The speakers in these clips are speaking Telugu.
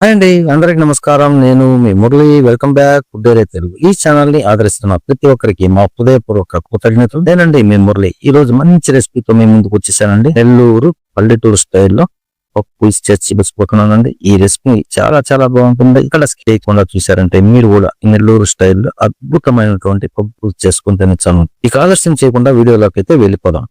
హాయ్ అండి అందరికి నమస్కారం. నేను మీ మురళి. Welcome back. ఉడ్డేరే తెలుగు. ఈ ఛానల్ని ఆదరిస్తున్న ప్రతి ఒక్కరికి మా హృదయపూర్వక కృతజ్ఞతలు. నేనండి మీ మురళి. ఈ రోజు మంచి రెసిపీతో మేము ముందుకు వచ్చేసానండి. నెల్లూరు పల్లెటూరు స్టైల్లో పప్పు చర్చి చూపిస్తున్నానండి ఈ రెసిపీ చాలా చాలా బాగుంటుంది. ఇక్కడ చేయకుండా చూసారంటే మీరు కూడా నెల్లూరు స్టైల్లో అద్భుతమైనటువంటి పప్పు చేసుకుని తినచ్చాను ఇక ఆలస్యం చేయకుండా వీడియోలోకి అయితే వెళ్ళిపోదాం.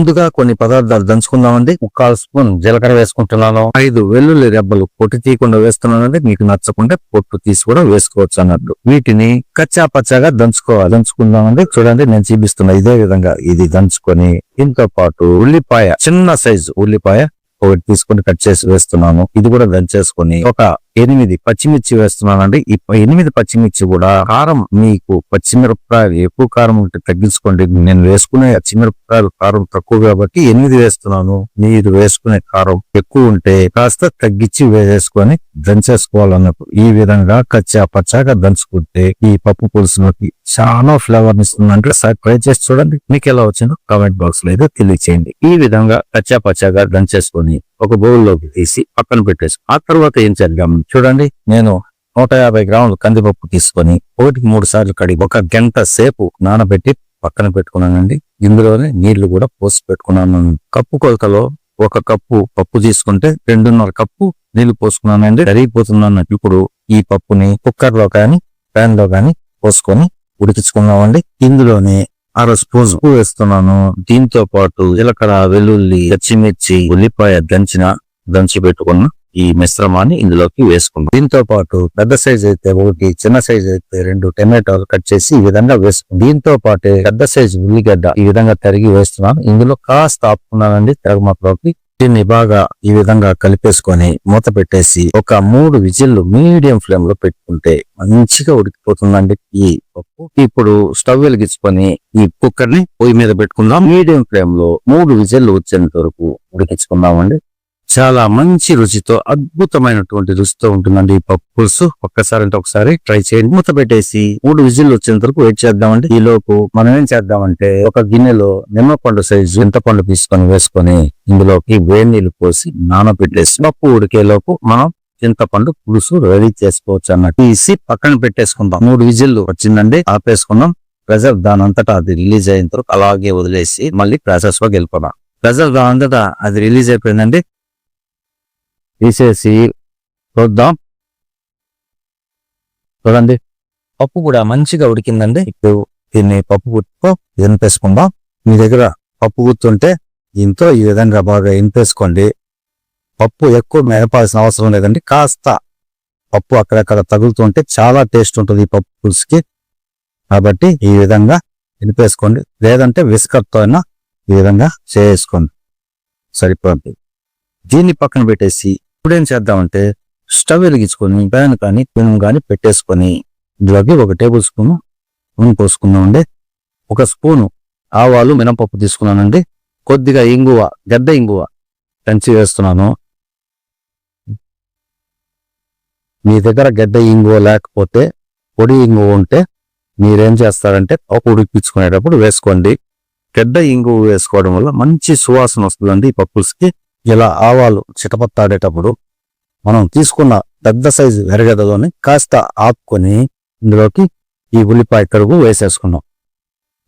ముందుగా కొన్ని పదార్థాలు దంచుకుందామండి. ముక్కాలు స్పూన్ జీలకర్ర వేసుకుంటున్నాను. ఐదు వెల్లుల్లి రెబ్బలు పొట్టు తీయకుండా వేస్తున్నానండి. మీకు నచ్చకుంటే పొట్టు తీసి కూడా వేసుకోవచ్చు అన్నట్టు. వీటిని కచ్చా పచ్చాగా దంచుకోవాలి. దంచుకుందామండి. చూడండి నేను చూపిస్తున్నా ఇదే విధంగా ఇది దంచుకొని దీంతో పాటు ఉల్లిపాయ చిన్న సైజు ఉల్లిపాయ ఒకటి తీసుకొని కట్ చేసి వేస్తున్నాను. ఇది కూడా దంచేసుకొని ఒక ఎనిమిది పచ్చిమిర్చి వేస్తున్నానండి. ఈ ఎనిమిది పచ్చిమిర్చి కూడా కారం మీకు పచ్చిమిరపకాయలు ఎక్కువ కారం ఉంటే తగ్గించుకోండి. నేను వేసుకునే పచ్చిమిరపకాయలు కారం తక్కువ కాబట్టి ఎనిమిది వేస్తున్నాను. మీరు వేసుకునే కారం ఎక్కువ ఉంటే కాస్త తగ్గించి వేసుకొని దంచేసుకోవాలన్నప్పుడు ఈ విధంగా కచ్చా పచ్చాగా దంచుకుంటే ఈ పప్పు పులుసులోకి చాలా ఫ్లేవర్ ఇస్తుంది అంటే ట్రై చేసి చూడండి. మీకు ఎలా వచ్చిందో కామెంట్ బాక్స్లో అయితే తెలియచేయండి. ఈ విధంగా కచ్చా పచ్చాగా దంచేసుకొని ఒక బౌల్లోకి తీసి పక్కన పెట్టేసి ఆ తర్వాత ఏం చేద్దాం చూడండి నేను నూట యాభై గ్రాములు కందిపప్పు తీసుకొని ఒకటికి మూడు సార్లు కడిగి ఒక గంట సేపు నానబెట్టి పక్కన పెట్టుకున్నానండి. ఇందులోనే నీళ్ళు కూడా పోసి పెట్టుకున్నాను. కప్పు కొలతలో ఒక కప్పు పప్పు తీసుకుంటే రెండున్నర కప్పు నీళ్ళు పోసుకున్నానండి. కరిగిపోతున్నాను ఇప్పుడు ఈ పప్పుని కుక్కర్లో కానీ ప్యాన్లో కానీ పోసుకొని ఉడికించుకున్నామండి ఇందులోనే అర స్పూన్ ఉప్పు వేస్తున్నాను. దీంతో పాటు జీలకర్ర వెల్లుల్లి పచ్చిమిర్చి ఉల్లిపాయ దంచిన దంచి పెట్టుకున్న ఈ మిశ్రమాన్ని ఇందులోకి వేసుకుంటాం దీంతో పాటు పెద్ద సైజ్ అయితే ఒకటి చిన్న సైజ్ అయితే రెండు టమాటాలు కట్ చేసి ఈ విధంగా వేసుకుంటాం దీంతో పాటు పెద్ద సైజ్ ఉల్లిగడ్డ ఈ విధంగా తరిగి వేస్తున్నాను. ఇందులో కాస్త ఆపుకున్నానండి తిరగమాతలోకి వీటిని బాగా ఈ విధంగా కలిపేసుకొని మూత పెట్టేసి ఒక మూడు విజిల్లు మీడియం ఫ్లేమ్లో పెట్టుకుంటే మంచిగా ఉడికిపోతుందండి. ఈ పప్పు ఇప్పుడు స్టవ్ వెలిగించుకొని ఈ కుక్కర్ని పొయ్యి మీద పెట్టుకుందాం. మీడియం ఫ్లేమ్లో మూడు విజిల్లు వచ్చేంత వరకు ఉడికించుకుందామండి. చాలా మంచి రుచితో అద్భుతమైనటువంటి రుచితో ఉంటుందండి ఈ పప్పు పులుసు. ఒక్కసారి అంటే ఒకసారి ట్రై చేయండి. మూత పెట్టేసి మూడు విజిల్లు వచ్చేంత వరకు వెయిట్ చేద్దామండి. ఈ లోపు మనం ఏం చేద్దామంటే ఒక గిన్నెలో నిమ్మపండు సైజు చింతపండు తీసుకొని వేసుకొని ఇందులోకి వేడి నీళ్ళు పోసి నానబెట్టేసి పప్పు ఉడికే లోపు మనం చింతపండు పులుసు రెడీ చేసుకోవచ్చు అన్నట్టు తీసి పక్కన పెట్టేసుకుందాం. మూడు విజిల్లు వచ్చిందండి. ఆపేసుకుందాం. ప్రెజర్ దానంతటా అది రిలీజ్ అయిన తర్వాత అలాగే వదిలేసి మళ్ళీ ప్రాసెస్లోకి వెళ్ళిపోదాం. ప్రెజర్ దాని అది రిలీజ్ అయిపోయిందండి. తీసేసి చూద్దాం. చూడండి. పప్పు కూడా మంచిగా ఉడికిందండి. ఇప్పుడు దీన్ని పప్పు గుర్తుతో వినిపేసుకుందాం మీ దగ్గర పప్పు గుర్తుంటే దీంతో ఈ విధంగా బాగా వినిపేసుకోండి పప్పు ఎక్కువ మెరపాల్సిన అవసరం లేదండి. కాస్త పప్పు అక్కడక్కడ తగులుతుంటే చాలా టేస్ట్ ఉంటుంది ఈ పప్పు పులుసుకి. కాబట్టి ఈ విధంగా వినిపేసుకోండి లేదంటే విస్కర్తో అయినా ఈ విధంగా చేసుకోండి సరిపోతుంది. దీన్ని పక్కన పెట్టేసి ఇప్పుడేం చేద్దామంటే స్టవ్ వెలిగించుకొని ప్యాన్ కానీ పెనం కానీ పెట్టేసుకొని ఇందులోకి ఒక టేబుల్ స్పూన్ నూనె పోసుకుందామండి. ఒక స్పూను ఆవాలు మినపప్పు తీసుకున్నానండి. కొద్దిగా ఇంగువ గడ్డ ఇంగువ పెంచి వేస్తున్నాను. మీ దగ్గర గడ్డ ఇంగువ లేకపోతే పొడి ఇంగువ ఉంటే మీరేం చేస్తారంటే ఒక ఉడికించుకునేటప్పుడు వేసుకోండి. గడ్డ ఇంగువ వేసుకోవడం వల్ల మంచి సువాసన వస్తుందండి ఈ పప్పుల్స్కి. ఇలా ఆవాలు చిటపత్తాడేటప్పుడు మనం తీసుకున్న పెద్ద సైజు ఎరగదలోని కాస్త ఆపుకొని ఇందులోకి ఈ ఉల్లిపాయ కడుగు వేసేసుకున్నాం.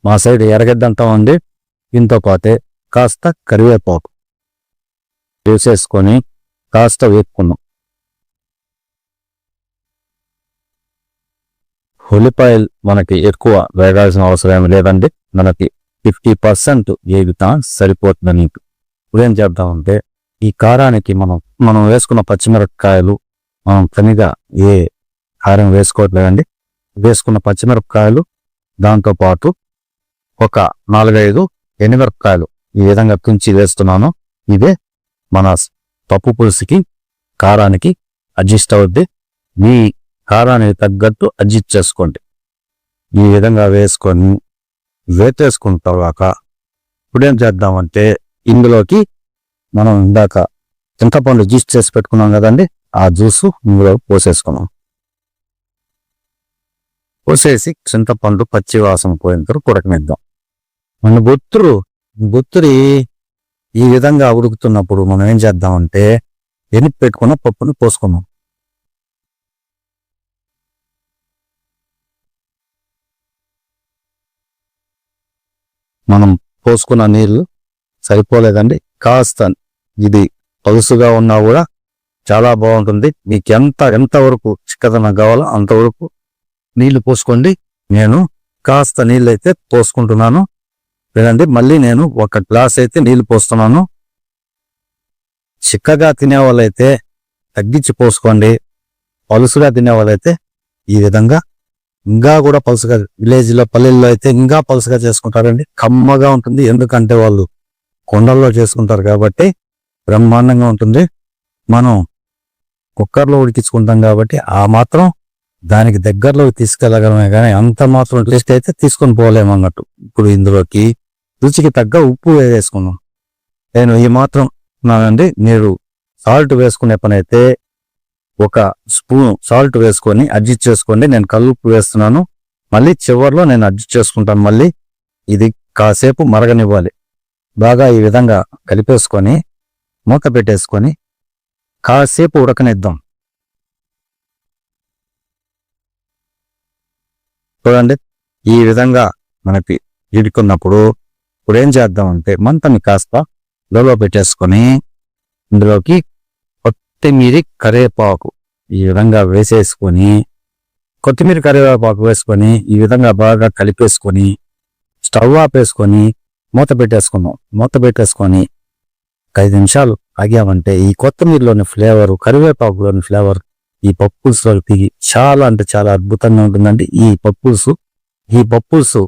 మా సైడ్ ఎరగద్దంతా ఉంది. దీంతో పాటే కాస్త కరివేపాకు వేసేసుకొని కాస్త వేపుకున్నాం. ఉల్లిపాయలు మనకి ఎక్కువ వేగాల్సిన అవసరం లేదండి. మనకి ఫిఫ్టీ పర్సెంట్ వేగుతా సరిపోతుందని ఇప్పుడు చేద్దామంటే ఈ కారానికి మనం మనం వేసుకున్న పచ్చిమిరపకాయలు మనం తనిగా ఏ కారం వేసుకోవట్లేదండి. వేసుకున్న పచ్చిమిరపకాయలు దాంతో పాటు ఒక నాలుగైదు ఎనిమిరపకాయలు ఈ విధంగా తుంచి వేస్తున్నాను. ఇదే మన పప్పు పులుసుకి కారానికి అడ్జస్ట్ అవుద్ది. మీ కారానికి తగ్గట్టు అడ్జస్ట్ చేసుకోండి. ఈ విధంగా వేసుకొని వేతేసుకున్న తర్వాత ఇప్పుడేం చేద్దామంటే ఇందులోకి మనం ఇందాక చింతపండు జ్యూస్ చేసి పెట్టుకున్నాం కదండి ఆ జ్యూస్ ఇందులో పోసేసుకున్నాం. పోసేసి చింతపండు పచ్చి వాసన పోయిన తర్వాత ఉడకనిద్దాం. మన బొత్తురు బొత్తురి ఈ విధంగా ఉడుకుతున్నప్పుడు మనం ఏం చేద్దామంటే ఎనిపి పెట్టుకున్న పప్పుని పోసుకున్నాం మనం పోసుకున్న నీళ్ళు సరిపోలేదండి. కాస్త ఇది పలుసుగా ఉన్నా కూడా చాలా బాగుంటుంది. మీకు ఎంత ఎంతవరకు చిక్కదనం కావాలో అంతవరకు నీళ్ళు పోసుకోండి. నేను కాస్త నీళ్ళు అయితే పోసుకుంటున్నాను. లేదండి మళ్ళీ నేను ఒక గ్లాస్ అయితే నీళ్ళు పోస్తున్నాను. చిక్కగా తినే వాళ్ళైతే తగ్గించి పోసుకోండి. పలుసుగా తినే వాళ్ళైతే ఈ విధంగా ఇంకా కూడా పలుసుగా విలేజ్లో పల్లెల్లో అయితే ఇంకా పలుసుగా చేసుకుంటారండి. కమ్మగా ఉంటుంది. ఎందుకంటే వాళ్ళు కొండల్లో చేసుకుంటారు కాబట్టి బ్రహ్మాండంగా ఉంటుంది. మనం కుక్కర్లో ఉడికించుకుంటాం కాబట్టి ఆ మాత్రం దానికి దగ్గరలోకి తీసుకెళ్ళగలమే కానీ అంత మాత్రం టేస్ట్ అయితే తీసుకొని పోలేము అన్నట్టు. ఇప్పుడు ఇందులోకి రుచికి తగ్గ ఉప్పు వేసుకున్నాం నేను ఈ మాత్రం నానండి మీరు సాల్ట్ వేసుకునే పని అయితే ఒక స్పూన్ సాల్ట్ వేసుకొని అడ్జస్ట్ చేసుకోండి. నేను కల్లుప్పు వేస్తున్నాను. మళ్ళీ చివర్లో నేను అడ్జస్ట్ చేసుకుంటాను. మళ్ళీ ఇది కాసేపు మరగనివ్వాలి. బాగా ఈ విధంగా కలిపేసుకొని మూత పెట్టేసుకొని కాసేపు ఉడకనిద్దాం. చూడండి ఈ విధంగా మనకి ఇడుకున్నప్పుడు ఇప్పుడు ఏం చేద్దామంటే మంతని కాస్త లోలో పెట్టేసుకొని ఇందులోకి కొత్తిమీర కరివేపాకు ఈ విధంగా వేసేసుకొని కొత్తిమీర కరివేపాకు వేసుకొని ఈ విధంగా బాగా కలిపేసుకొని స్టవ్ ఆపేసుకొని మూత పెట్టేసుకున్నాం మూత పెట్టేసుకొని ఒక ఐదు నిమిషాలు ఆగామంటే ఈ కొత్తిమీరలోని ఫ్లేవర్ కరివేపాకులోని ఫ్లేవర్ ఈ పప్పుల్స్లో దిగి చాలా అంటే చాలా అద్భుతంగా ఉంటుందండి. ఈ పప్పుల్సు ఈ పప్పుల్సు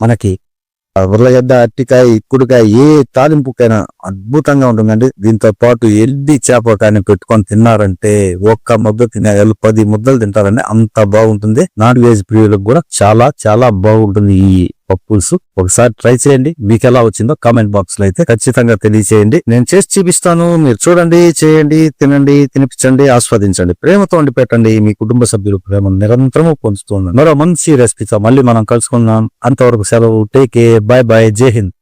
మనకి ఉర్లగడ్డ అట్టికాయ ఇక్కుడుకాయ ఏ తాలింపుకైనా అద్భుతంగా ఉంటుందండి. దీంతో పాటు ఎల్లి చేప కానీ పెట్టుకొని తిన్నారంటే ఒక్క ముద్ద తినేవాళ్ళు పది ముద్దలు తింటారండి అంత బాగుంటుంది. నాన్ వెజ్ ప్రియులకు కూడా చాలా చాలా బాగుంటుంది ఈ పప్పుల్స్. ఒకసారి ట్రై చేయండి. మీకు ఎలా వచ్చిందో కామెంట్ బాక్స్లో అయితే ఖచ్చితంగా తెలియచేయండి. నేను చేసి చూపిస్తాను. మీరు చూడండి చేయండి తినండి తినిపించండి ఆస్వాదించండి. ప్రేమతో వండి పెట్టండి మీ కుటుంబ సభ్యులు ప్రేమ నిరంతరము పొందుతూ మరో మంచి రెసిపీతో మళ్ళీ మనం కలుసుకుందాం. అంతవరకు సెలవు. టేక్ ఏ బాయ్ బాయ్ జై హింద్